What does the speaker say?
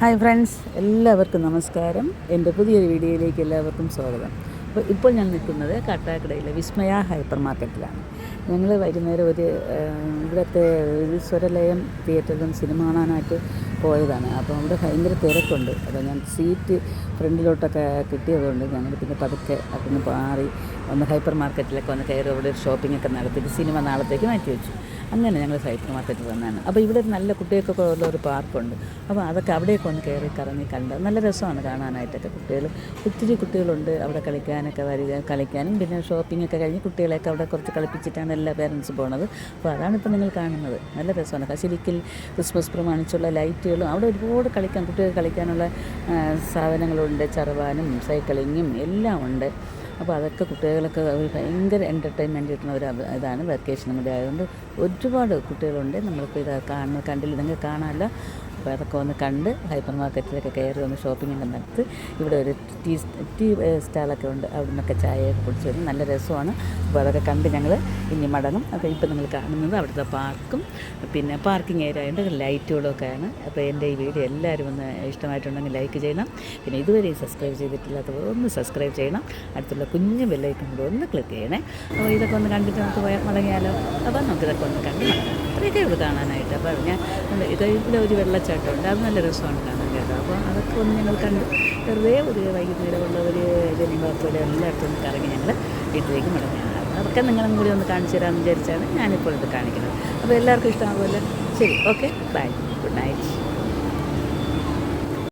Hi friends എല്ലാവർക്കും നമസ്കാരം. എന്റെ പുതിയൊരു വീഡിയോയിലേക്ക് എല്ലാവർക്കും സ്വാഗതം. അപ്പോൾ ഇപ്പോൾ ഞാൻ നിൽക്കുന്നത് കാട്ടാക്കടയിലെ വിസ്മയ ഹൈപ്പർ മാർക്കറ്റിലാണ്. ഞങ്ങൾ വൈകുന്നേരം ഒരു ഇവിടുത്തെ സ്വരലയം തിയേറ്ററിലും സിനിമ കാണാനായിട്ട് പോയതാണ്. അപ്പോൾ അവിടെ ഭയങ്കര തിരക്കുണ്ട്. അപ്പോൾ ഞാൻ സീറ്റ് ഫ്രണ്ടിലോട്ടൊക്കെ കിട്ടിയതുകൊണ്ട് ഞങ്ങൾ പിന്നെ പതുക്കെ അതിന് മാറി ഒന്ന് ഹൈപ്പർ മാർക്കറ്റിലൊക്കെ ഒന്ന് കയറി അവിടെ ഷോപ്പിംഗ് ഒക്കെ നടത്തിയിട്ട് സിനിമ നാളത്തേക്ക് മാറ്റി വെച്ചു അങ്ങനെ ഞങ്ങൾ സൈപ്പർ മാർക്കറ്റിൽ വന്നതാണ്. അപ്പോൾ ഇവിടെ ഒരു നല്ല കുട്ടികൾക്കൊക്കെ ഉള്ള ഒരു പാർക്കുണ്ട്. അപ്പോൾ അതൊക്കെ അവിടെയൊക്കെ ഒന്ന് കയറി കറങ്ങി കണ്ട് നല്ല രസമാണ് കാണാനായിട്ടൊക്കെ കുട്ടികൾ ഒത്തിരി കുട്ടികളുണ്ട് അവിടെ കളിക്കാനൊക്കെ വരിക കളിക്കാനും പിന്നെ ഷോപ്പിംഗ് ഒക്കെ കഴിഞ്ഞ് കുട്ടികളെയൊക്കെ അവിടെ കുറച്ച് കളിപ്പിച്ചിട്ടാണ് എല്ലാ പേരൻസ് പോണത്. അപ്പോൾ അതാണ് ഇപ്പോൾ നിങ്ങൾ കാണുന്നത്. നല്ല രസമാണ്. കശിരിക്കൽ ക്രിസ്മസ് പ്രമാണിച്ചുള്ള ലൈറ്റുകളും അവിടെ ഒരുപാട് കളിക്കാൻ കുട്ടികൾ കളിക്കാനുള്ള സാധനങ്ങളുണ്ട്. ചറവാനും സൈക്കിളിങ്ങും എല്ലാം ഉണ്ട്. അപ്പോൾ അതൊക്കെ കുട്ടികൾക്ക് ഒരു ഭയങ്കര എന്റർടൈൻമെന്റ് കിട്ടുന്ന ഒരു ഇതാണ് വെക്കേഷനും കൂടി ആയതുകൊണ്ട് ഒരുപാട് കുട്ടികളുണ്ട് നമ്മളിപ്പോൾ ഇത് കാണുന്ന കണ്ടില്ല നിങ്ങൾക്ക് കാണാമല്ലോ. അപ്പോൾ അതൊക്കെ ഒന്ന് കണ്ട് ഹൈപ്പർ മാർക്കറ്റിലൊക്കെ കയറി ഒന്ന് ഷോപ്പിംഗ് ഒക്കെ നടത്തി ഇവിടെ ഒരു ടീ ടീ സ്റ്റാളൊക്കെ ഉണ്ട്. അവിടെ നിന്നൊക്കെ ചായയൊക്കെ കുടിച്ച് വരും നല്ല രസമാണ്. അപ്പോൾ അതൊക്കെ കണ്ട് ഞങ്ങൾ ഇനി മടങ്ങും. അപ്പോൾ ഇപ്പോൾ നിങ്ങൾ കാണുന്നത് അവിടുത്തെ പാർക്കും. പിന്നെ പാർക്കിംഗ് ഏരിയ ആയതുകൊണ്ട് ലൈറ്റുകളൊക്കെയാണ്. അപ്പോൾ എന്റെ ഈ വീഡിയോ എല്ലാവരും ഒന്ന് ഇഷ്ടമായിട്ടുണ്ടെങ്കിൽ ലൈക്ക് ചെയ്യണം. പിന്നെ ഇതുവരെ സബ്സ്ക്രൈബ് ചെയ്തിട്ടില്ലാത്തവർ ഒന്ന് സബ്സ്ക്രൈബ് ചെയ്യണം. അടുത്തുള്ള കുഞ്ഞു ബെല്ലൈക്കൺ കൂടെ ഒന്ന് ക്ലിക്ക് ചെയ്യണേ. അപ്പോൾ ഇതൊക്കെ ഒന്ന് കണ്ടിട്ട് നമുക്ക് മടങ്ങിയാലോ? അപ്പോൾ നമുക്കിതൊക്കെ ഒന്ന് കണ്ട് മടങ്ങാം. അത്രയൊക്കെ ഉള്ളൂ കാണാനായിട്ട്. അപ്പോൾ ഞാൻ ഇത് ഒരു വെള്ളച്ചാട്ടമുണ്ട്. അത് നല്ല രസമാണ് കാണാൻ കേട്ടോ. അപ്പോൾ അതൊക്കെ ഒന്ന് ഞങ്ങൾ കണ്ട്. വെറുതെ ഒരു വൈകുന്നേരമുള്ള ഒരു ജനിമ്പാത്തോടെ എല്ലായിടത്തും ഒന്ന് കറങ്ങി ഞങ്ങൾ വീട്ടിലേക്ക് മടങ്ങിയാണ് അതൊക്കെ നിങ്ങളും കൂടി ഒന്ന് കാണിച്ചു തരാമെന്ന് വിചാരിച്ചാണ് ഞാനിപ്പോൾ ഇത് കാണിക്കുന്നത്. അപ്പോൾ എല്ലാവർക്കും ഇഷ്ടമാകുമല്ലോ? ശരി ഓക്കെ. ബൈ.